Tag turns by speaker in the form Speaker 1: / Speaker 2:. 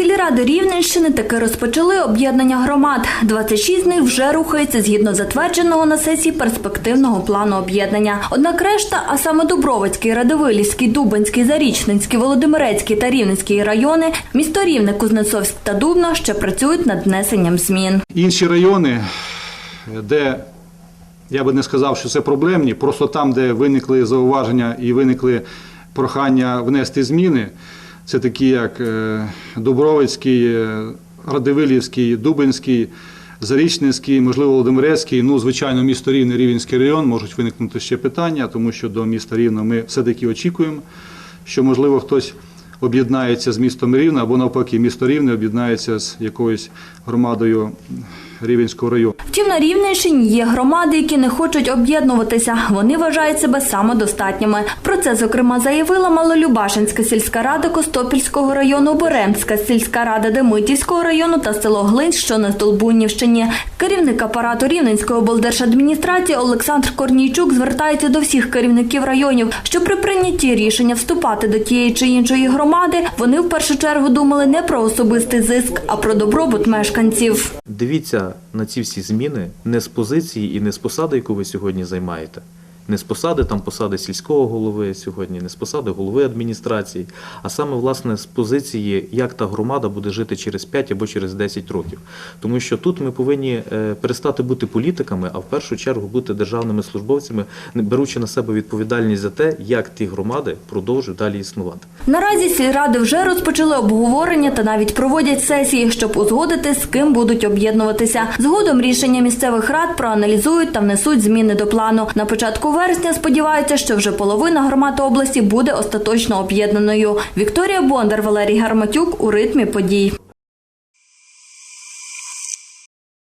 Speaker 1: Сільради Рівненщини таки розпочали об'єднання громад. 26 з них вже рухаються згідно затвердженого на сесії перспективного плану об'єднання. Однак решта, а саме Дубровицький, Радивилівський, Дубинський, Зарічненський, Володимирецький та Рівненський райони, місто Рівне, Кузнецовськ та Дубно ще працюють над внесенням змін.
Speaker 2: Інші райони, де я би не сказав, що це проблемні, просто там, де виникли зауваження і виникли прохання внести зміни, це такі як е, Дубровицький, е, Радивилівський, Дубинський, Зарічненський, можливо, Володимирецький, ну, звичайно, місто Рівне, Рівненський район, можуть виникнути ще питання, тому що до міста Рівне ми все-таки очікуємо, що, можливо, хтось об'єднається з містом Рівне, або навпаки, місто Рівне об'єднається з якоюсь громадою Рівенського району.
Speaker 1: Втім, на Рівненщині є громади, які не хочуть об'єднуватися. Вони вважають себе самодостатніми. Про це, зокрема, заявила Малолюбашинська сільська рада Костопільського району, Боремська сільська рада Демитівського району та село Глинськ, що на Здолбунівщині. Керівник апарату Рівненської облдержадміністрації Олександр Корнійчук звертається до всіх керівників районів, що при прийнятті рішення вступати до тієї чи іншої громади вони в першу чергу думали не про особистий зиск, а про добробут мешканців.
Speaker 3: Дивіться на ці всі зміни не з позиції і не з посади, яку ви сьогодні займаєте. Не з посади там посади сільського голови сьогодні, не з посади голови адміністрації, а саме власне з позиції, як та громада буде жити через 5 або через 10 років. Тому що тут ми повинні е, перестати бути політиками, а в першу чергу бути державними службовцями, беручи на себе відповідальність за те, як ті громади продовжують далі існувати.
Speaker 1: Наразі сільради вже розпочали обговорення та навіть проводять сесії, щоб узгодити, з ким будуть об'єднуватися. Згодом рішення місцевих рад проаналізують та внесуть зміни до плану. На початку вересня сподіваються, що вже половина громад області буде остаточно об'єднаною. Вікторія Бондар, Валерій Гарматюк у ритмі подій.